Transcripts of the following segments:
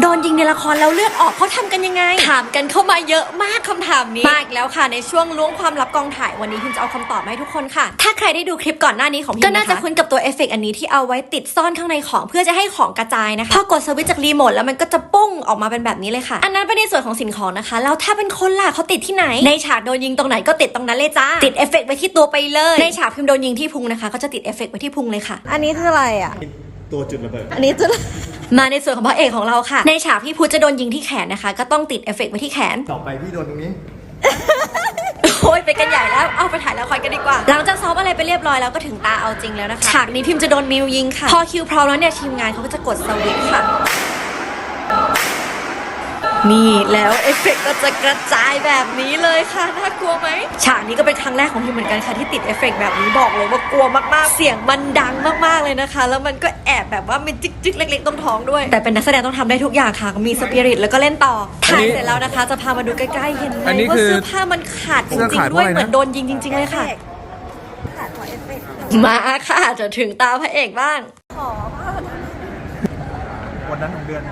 โดนยิงในละครแล้วเลือดออกเขาทำกันยังไง ถามกันเข้ามาเยอะมากคำถามนี้ มากแล้วค่ะในช่วงล้วงความลับกองถ่ายวันนี้พิมจะเอาคำตอบมาให้ทุกคนค่ะ ถ้าใครได้ดูคลิปก่อนหน้านี้ของพิมก็น่าจะคุ้นกับตัวเอฟเฟกต์อันนี้ที่เอาไว้ติดซ่อนข้างในของเพื่อจะให้ของกระจายนะคะพอกดสวิตช์จากรีโมทแล้วมันก็จะปุ้งออกมาเป็นแบบนี้เลยค่ะ อันนั้นเป็นในส่วนของสิ่งของนะคะแล้วถ้าเป็นคนล่ะเขาติดที่ไหน ในฉากโดนยิงตรงไหนก็ติดตรงนั้นเลยจ้าติดเอฟเฟกต์ไว้ที่ตัวไปเลยในฉากพิมโดนยิงที่พุงนะคะก็จะติดเอฟเฟกต์ไว้ที่พุงเลยค่ะ อันนี้คืออะไรอะ ตัวจุดระเบิด อันนี้จะ มาในส่วนของพระเอกของเราค่ะ ในฉากพี่พุทธจะโดนยิงที่แขนนะคะ ก็ต้องติดเอฟเฟกต์ไว้ที่แขน ต่อไปพี่โดนตรงนี้ โอ้ยไปกันใหญ่แล้ว เอาไปถ่ายละครกันดีกว่า หลังจากซ้อมอะไรไปเรียบร้อยแล้วก็ถึงตาเอาจริงแล้วนะคะ ฉากนี้พิมพ์จะโดนมิวยิงค่ะ พอคิวพร้อมแล้วเนี่ยทีมงานเขาก็จะกดสวิตช์ค่ะ นี่แล้วเอฟเฟกต์ก็จะกระจายแบบนี้เลยค่ะ น่ากลัวไหมฉากนี้ก็เป็นครั้งแรกของพิมเหมือนกันค่ะที่ติดเอฟเฟกต์แบบนี้บอกเลยว่ากลัวมากๆ เสียงมันดังมากๆเลยนะคะ แล้วมันก็แอบแบบว่ามีจิกๆเล็กๆตรงท้องด้วย แต่เป็นนักแสดงต้องทำได้ทุกอย่างค่ะ มีสปิริตแล้วก็เล่นต่อถ่ายเสร็จแล้วนะคะ จะพามาดูใกล้ๆเห็นไหมอันนี้ว่าคือเสื้อผ้ามันขาดจเสื้อริงขาดๆด้วยเพราะอะไรนะเหมือนโดนยิงจริง ๆเลยค่ะขาดของเอฟเฟกต์มาค่ะจะถึงตาพระเอกบ้างขอว่าวั นนั้นของเดือน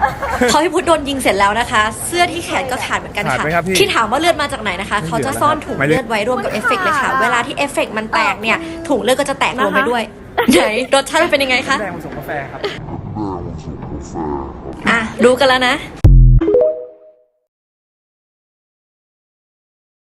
พอพี่พุทธโดนยิงเสร็จแล้วนะคะ เสื้อที่แขนก็ขาดเหมือนกันขาดค่ะ ไหมครับพี่ที่ถามว่าเลือดมาจากไหนนะคะไม่เหลือเขาจะซ่อนถุงไม่เหลือเลือดไว้รวมกับเอฟเฟกต์เลยค่ะ เวลาที่เอฟเฟกต์มันแตกเนี่ย ถุงเลือดก็จะแตกรวมไปด้วย ไหนรสชาติมันเป็นยังไงคะ แดงผสมกาแฟครับ อะรู้กันแล้วนะ